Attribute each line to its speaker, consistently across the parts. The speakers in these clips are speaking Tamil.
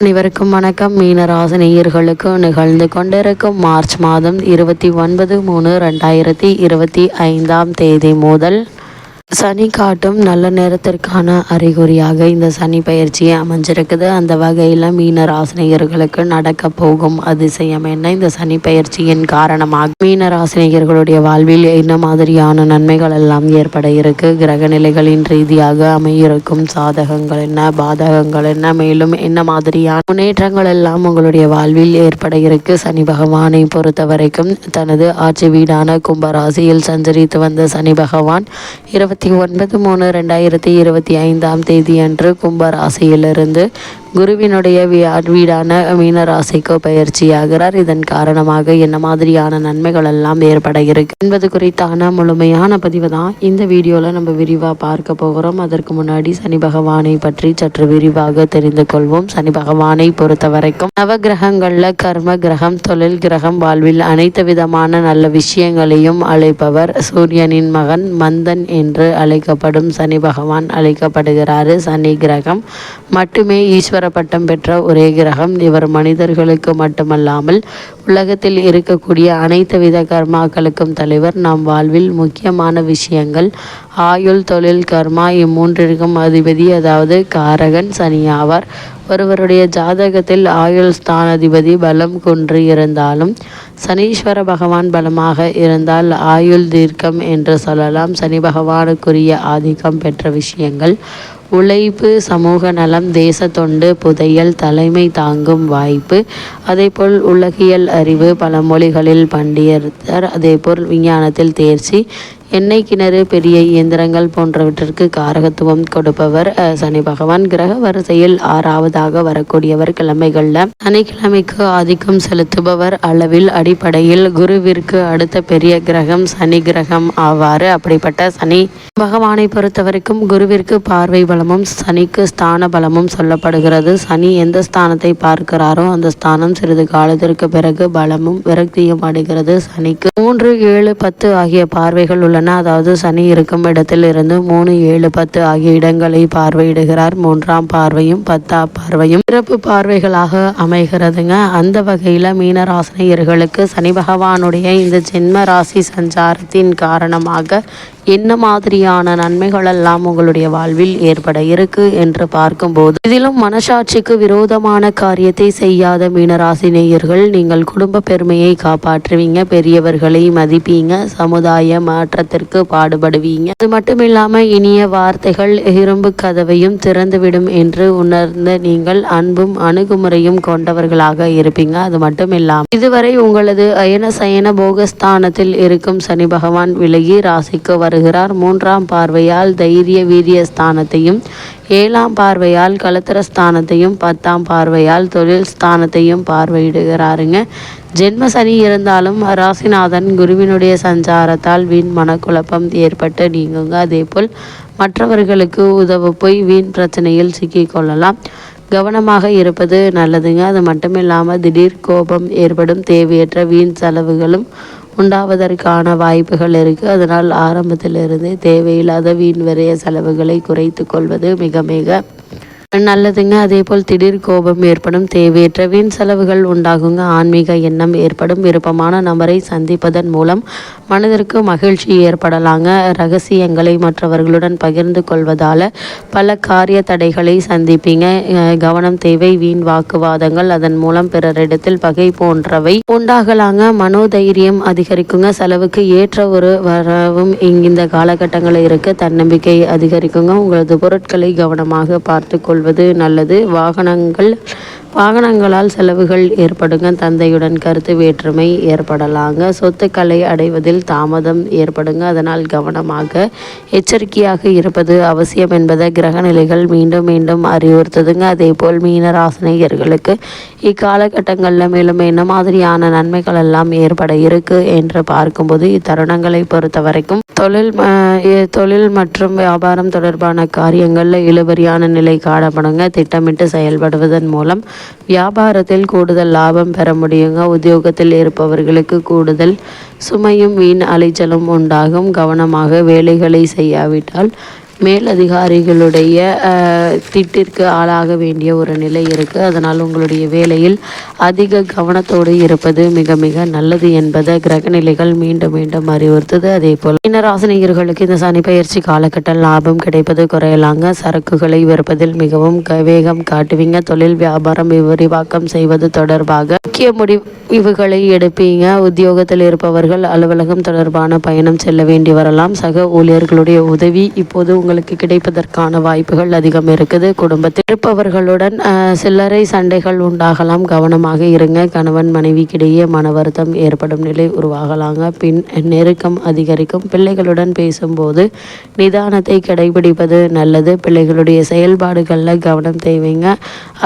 Speaker 1: அனைவருக்கும் வணக்கம். மீனராசினியர்களுக்கு நிகழ்ந்து கொண்டிருக்கும் மார்ச் மாதம் இருபத்தி ஒன்பது மூணு ரெண்டாயிரத்தி இருபத்தி ஐந்தாம் தேதி முதல் சனி காட்டும் நல்ல நேரத்திற்கான அறிகுறியாக இந்த சனி பயிற்சியை அமைஞ்சிருக்குது. அந்த வகையில் மீன ராசினியர்களுக்கு நடக்க போகும் அதிசயம் என்ன? இந்த சனி பயிற்சியின் காரணமாக மீன ராசினியர்களுடைய வாழ்வில் என்ன மாதிரியான நன்மைகள் எல்லாம் ஏற்பட இருக்கு? கிரக நிலைகளின் ரீதியாக அமையிருக்கும் சாதகங்கள் என்ன? பாதகங்கள் என்ன? மேலும் என்ன மாதிரியான முன்னேற்றங்கள் எல்லாம் உங்களுடைய வாழ்வில் ஏற்பட இருக்கு? சனி பகவானை பொறுத்த வரைக்கும் தனது ஆட்சி வீடான கும்பராசியில் சஞ்சரித்து வந்த சனி பகவான் இருபத்தி இருபத்தி ஒன்பது மூணு ரெண்டாயிரத்தி இருபத்தி ஐந்தாம் தேதி அன்று கும்பராசியிலிருந்து குருவினுடைய வீடான மீனராசிக்கு பயிற்சியாகிறார். இதன் காரணமாக என்ன மாதிரியான நன்மைகள் எல்லாம் ஏற்பட இருக்கு என்பது குறித்தான முழுமையான பதிவு தான் இந்த வீடியோவில் நம்ம விரிவாக பார்க்க போகிறோம். அதற்கு முன்னாடி சனி பகவானை பற்றி சற்று விரிவாக தெரிந்து கொள்வோம். சனி பகவானை பொறுத்த வரைக்கும் நவ கிரகங்கள்ல கர்ம கிரகம் தொழில் கிரகம் வாழ்வில் அனைத்து விதமான நல்ல விஷயங்களையும் அழைப்பவர் சூரியனின் மகன் மந்தன் என்று அழைக்கப்படும் சனி பகவான் அழைக்கப்படுகிறாரு. சனி கிரகம் மட்டுமே ஈஸ்வர ஈஸ்வர பட்டம் பெற்ற ஒரே கிரகம். இவர் மனிதர்களுக்கு மட்டுமல்லாமல் உலகத்தில் இருக்கக்கூடிய அனைத்து வித கர்மாக்களுக்கும் தலைவர். நம் வாழ்வில் முக்கியமான விஷயங்கள் ஆயுள் தொழில் கர்மா இம்மூன்றிற்கும் அதிபதி அதாவது காரகன் சனியாவார் ஒருவருடைய ஜாதகத்தில் ஆயுள் ஸ்தானாதிபதி பலம் கொன்று இருந்தாலும் சனீஸ்வர பகவான் பலமாக இருந்தால் ஆயுள் தீர்க்கம் என்று சொல்லலாம். சனி பகவானுக்குரிய ஆதிக்கம் பெற்ற விஷயங்கள் உழைப்பு சமூக நலம் தேச தொண்டு புதையல் தலைமை தாங்கும் வாய்ப்பு. அதேபோல் உலகியல் அறிவு பல மொழிகளில் பண்டியர் அதேபோல் விஞ்ஞானத்தில் தேர்ச்சி எண்ணெய் கிணறு பெரிய இயந்திரங்கள் போன்றவற்றிற்கு காரகத்துவம் கொடுப்பவர் சனி பகவான். கிரக வரிசையில் ஆறாவதாக வரக்கூடியவர் கிழமைகளில். சனிக்கிழமைக்கு ஆதிக்கம் செலுத்துபவர் அளவில் அடிப்படையில் குருவிற்கு அடுத்த பெரிய கிரகம் சனி கிரகம் ஆவார் அப்படிப்பட்ட சனி பகவானை பொறுத்தவரைக்கும் குருவிற்கு பார்வை பலமும் சனிக்கு ஸ்தான பலமும் சொல்லப்படுகிறது. சனி எந்த ஸ்தானத்தை பார்க்கிறாரோ அந்த ஸ்தானம் சிறிது காலத்திற்கு பிறகு பலமும் விரக்தியும் அடைகிறது. சனிக்கு மூன்று ஏழு பத்து ஆகிய பார்வைகள் உள்ள உள்ளன அதாவது சனி இருக்கும் இடத்தில் இருந்து மூணு ஏழு பத்து ஆகிய இடங்களை பார்வையிடுகிறார். மூன்றாம் பார்வையும் பத்தாம் பார்வையும் சிறப்பு பார்வைகளாக அமைகிறதுங்க. அந்த வகையில் மீனராசினியர்களுக்கு சனி பகவானுடைய இந்த ஜென்ம ராசி சஞ்சாரத்தின் காரணமாக என்ன மாதிரியான நன்மைகள் எல்லாம் உங்களுடைய வாழ்வில் ஏற்பட இருக்கு என்று பார்க்கும்போது இதிலும் மனசாட்சிக்கு விரோதமான காரியத்தை செய்யாத மீனராசி நேயர்கள் நீங்கள் குடும்ப பெருமையை காப்பாற்றுவீங்க பெரியவர்களை மதிப்பீங்க சமுதாய மாற்றத்திற்கு பாடுபடுவீங்க. அது மட்டும் இல்லாம இனிய வார்த்தைகள் இரும்பு கதவையும் திறந்துவிடும் என்று உணர்ந்த நீங்கள் அன்பும் அணுகுமுறையும் கொண்டவர்களாக இருப்பீங்க. அது மட்டும் இல்லாமல் இதுவரை உங்களது அயன சயன போகஸ்தானத்தில் இருக்கும் சனி பகவான் விலகி ராசிக்கு வர வருகிறார். மூன்றாம் பார்வையால் தைரிய வீரிய ஸ்தானத்தையும் ஏழாம் பார்வையால் கலத்திர ஸ்தானத்தையும் பத்தாம் பார்வையால் தொழில் ஸ்தானத்தையும் பார்வையிடுகிறாருங்க. ஜென்ம சனி இருந்தாலும் ராசிநாதன் குருவினுடைய சஞ்சாரத்தால் வீண் மனக்குழப்பம் ஏற்பட்டு நீங்குங்க. அதே போல் மற்றவர்களுக்கு உதவ போய் வீண் பிரச்சனையில் சிக்கிக்கொள்ளலாம் கவனமாக இருப்பது நல்லதுங்க. அது மட்டும் இல்லாமல் திடீர் கோபம் ஏற்படும். தேவையற்ற வீண் செலவுகளும் உண்டாவதற்கான வாய்ப்புகள் இருக்குது அதனால் ஆரம்பத்திலிருந்தே தேவையில்லாத வீண் விரைய செலவுகளை குறைத்து கொள்வது மிக மிக நல்லதுங்க அதே போல் திடீர் கோபம் ஏற்படும். தேவையற்ற வீண் செலவுகள் உண்டாகுங்க. ஆன்மீக எண்ணம் ஏற்படும். விருப்பமான நபரை சந்திப்பதன் மூலம் மனதிற்கு மகிழ்ச்சி ஏற்படலாங்க. ரகசியங்களை மற்றவர்களுடன் பகிர்ந்து கொள்வதால் பல காரிய தடைகளை சந்திப்பீங்க. கவனம் தேவை வீண் வாக்குவாதங்கள் அதன் மூலம் பிறரிடத்தில் பகை போன்றவை உண்டாகலாங்க. மனோதைரியம் அதிகரிக்குங்க. செலவுக்கு ஏற்ற ஒரு வரவும் இந்த காலகட்டங்களில் இருக்க தன்னம்பிக்கை அதிகரிக்குங்க. உங்களது பொருட்களை கவனமாக பார்த்து கொள் கொள்வது நல்லது. வாகனங்கள் வாகனங்களால் செலவுகள் ஏற்படுங்க. தந்தையுடன் கருத்து வேற்றுமை ஏற்படலாங்க. சொத்துக்களை அடைவதில் தாமதம் ஏற்படுங்க. அதனால் கவனமாக எச்சரிக்கையாக இருப்பது அவசியம் என்பதை கிரக நிலைகள் மீண்டும் மீண்டும் அறிவுறுத்துதுங்க. அதே போல் மீனராசினியர்களுக்கு இக்காலகட்டங்களில் மேலும் என்ன மாதிரியான நன்மைகள் எல்லாம் ஏற்பட இருக்கு என்று பார்க்கும்போது இத்தருணங்களை பொறுத்த வரைக்கும் தொழில் தொழில் மற்றும் வியாபாரம் தொடர்பான காரியங்களில் இழுபறியான நிலை காணப்படுங்க. திட்டமிட்டு செயல்படுவதன் மூலம் வியாபாரத்தில் கூடுதல் லாபம் பெற முடியுங்க. உத்தியோகத்தில் இருப்பவர்களுக்கு கூடுதல் சுமையும் வீண் அலைச்சலும் உண்டாகும். கவனமாக வேலைகளை செய்யாவிட்டால் மேலதிகாரிகளுடைய திட்டிற்கு ஆளாக வேண்டிய ஒரு நிலை இருக்குது அதனால் உங்களுடைய வேலையில் அதிக கவனத்தோடு இருப்பது மிக மிக நல்லது என்பதை கிரகநிலைகள் மீண்டும் மீண்டும் அறிவுறுத்துது. அதே போல் மீனராசினியர்களுக்கு இந்த சனி பயிற்சி காலகட்டம் லாபம் கிடைப்பது குறையலாங்க. சரக்குகளை விற்பதில் மிகவும் க- வேகம் காட்டுவீங்க. தொழில் வியாபாரம் விரிவாக்கம் செய்வது தொடர்பாக முக்கிய முடிவுகளை எடுப்பீங்க. உத்தியோகத்தில் இருப்பவர்கள் அலுவலகம் தொடர்பான பயணம் செல்ல வேண்டி வரலாம். சக ஊழியர்களுடைய உதவி இப்போது உங்கள் உங்களுக்கு கிடைப்பதற்கான வாய்ப்புகள் அதிகம் இருக்குது. குடும்பத்தில் இருப்பவர்களுடன் சில்லறை சண்டைகள் உண்டாகலாம். கவனமாக இருங்க. கணவன் மனைவிக்கிடையே மன வருத்தம் ஏற்படும் நிலை உருவாகலாங்க. பின் நெருக்கம் அதிகரிக்கும். பிள்ளைகளுடன் பேசும்போது நிதானத்தை கடைபிடிப்பது நல்லது. பிள்ளைகளுடைய செயல்பாடுகளில் கவனம் தேவைங்க.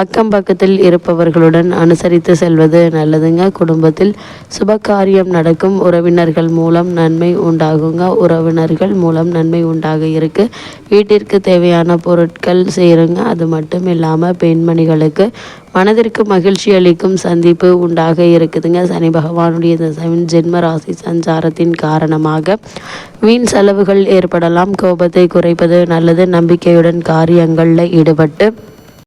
Speaker 1: அக்கம் பக்கத்தில் இருப்பவர்களுடன் அனுசரித்து செல்வது நல்லதுங்க. குடும்பத்தில் சுபகாரியம் நடக்கும். உறவினர்கள் மூலம் நன்மை உண்டாகுங்க. உறவினர்கள் மூலம் நன்மை உண்டாக இருக்கு. வீட்டிற்கு தேவையான பொருட்கள் செய்கிறங்க அது மட்டும் இல்லாமல் பெண்மணிகளுக்கு மனதிற்கு மகிழ்ச்சி அளிக்கும் சந்திப்பு உண்டாக இருக்குதுங்க. சனி பகவானுடைய இந்த ஜென்ம ராசி சஞ்சாரத்தின் காரணமாக வீண் செலவுகள் ஏற்படலாம். கோபத்தை குறைப்பது நல்லது. நம்பிக்கையுடன் காரியங்களில் ஈடுபட்டு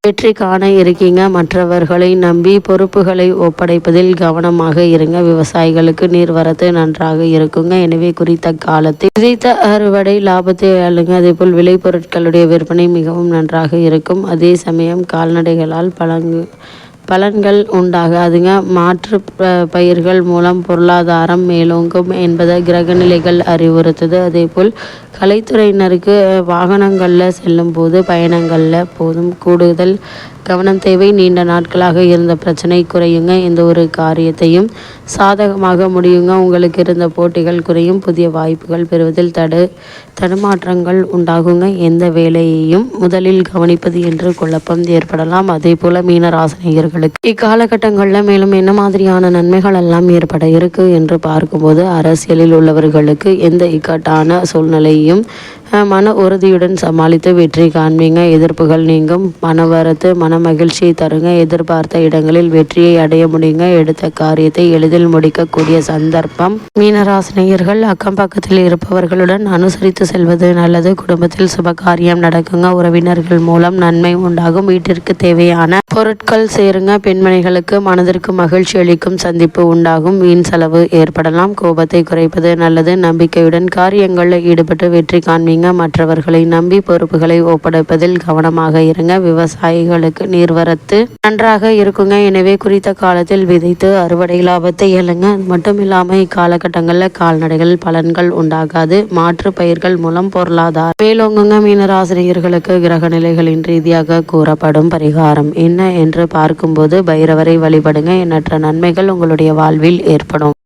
Speaker 1: வெற்றி காண இருக்கீங்க. மற்றவர்களை நம்பி பொறுப்புகளை ஒப்படைப்பதில் கவனமாக இருங்க. விவசாயிகளுக்கு நீர்வரத்து நன்றாக இருக்குங்க. எனவே குறித்த காலத்தில் விதைத்த அறுவடை லாபத்தை அள்ளுங்க அதேபோல் விளைபொருட்களுடைய விற்பனை மிகவும் நன்றாக இருக்கும். அதே சமயம் கால்நடைகளால் பழங்கு பலன்கள் உண்டாகாதுங்க. மாற்று பயிர்கள் மூலம் பொருளாதாரம் மேலோங்கும் என்பதை கிரகநிலைகள் அறிவுறுத்துது. அதேபோல் கலைத்துறையினருக்கு வாகனங்களில் செல்லும்போது பயணங்களில் போதும். கூடுதல் கவனம் தேவை. நீண்ட நாட்களாக இருந்த பிரச்சனை குறையுங்க. எந்த ஒரு காரியத்தையும் சாதகமாக முடியுங்க. உங்களுக்கு இருந்த போட்டிகள் குறையும். புதிய வாய்ப்புகள் பெறுவதில் தடு தடுமாற்றங்கள் உண்டாகுங்க. எந்த வேலையையும் முதலில் கவனிப்பது என்று குழப்பம் ஏற்படலாம். அதே போல மீன ராசினியர்களுக்கு. இக்காலகட்டங்களில் மேலும் என்ன மாதிரியான நன்மைகள் எல்லாம் ஏற்பட இருக்கு என்று பார்க்கும்போது அரசியலில் உள்ளவர்களுக்கு எந்த இக்கட்டான சூழ்நிலையும் மன உறுதியுடன் சமாளித்து வெற்றி காண்பீங்க. எதிர்ப்புகள் நீங்கும். மன வரத்து மன மகிழ்ச்சியை தருங்க. எதிர்பார்த்த இடங்களில் வெற்றியை அடைய முடியுங்க. எடுத்த காரியத்தை எளிதில் முடிக்கக்கூடிய சந்தர்ப்பம். மீனராசினியர்கள் அக்கம் பக்கத்தில் இருப்பவர்களுடன் அனுசரித்து செல்வது நல்லது. குடும்பத்தில் சுபகாரியம் நடக்குங்க. உறவினர்கள் மூலம் நன்மை உண்டாகும். வீட்டிற்கு தேவையான பொருட்கள் சேருங்க. பெண்மணிகளுக்கு மனதிற்கு மகிழ்ச்சி அளிக்கும் சந்திப்பு உண்டாகும். வீண் செலவு ஏற்படலாம். கோபத்தை குறைப்பது நல்லது. நம்பிக்கையுடன் காரியங்களில் ஈடுபட்டு வெற்றி காண்பீங்க. மற்றவர்களை நம்பி பொறுப்புகளை ஒப்படைப்பதில் கவனமாக இருங்க. விவசாயிகளுக்கு நீர்வரத்து நன்றாக இருக்குங்க. எனவே குறித்த காலத்தில் விதைத்து அறுவடை லாபத்தை எழுங்க அது மட்டும் இல்லாமல் இக்காலகட்டங்களில் கால்நடைகள் பலன்கள் உண்டாகாது. மாற்று பயிர்கள் மூலம் பொருளாதாரம் மேலோங்குங்க. மீனராசிரியர்களுக்கு கிரக நிலைகளின் ரீதியாக கூறப்படும் பரிகாரம் என்ன என்று பார்க்கும்போது பைரவரை வழிபடுங்க. எண்ணற்ற நன்மைகள் உங்களுடைய வாழ்வில் ஏற்படும்.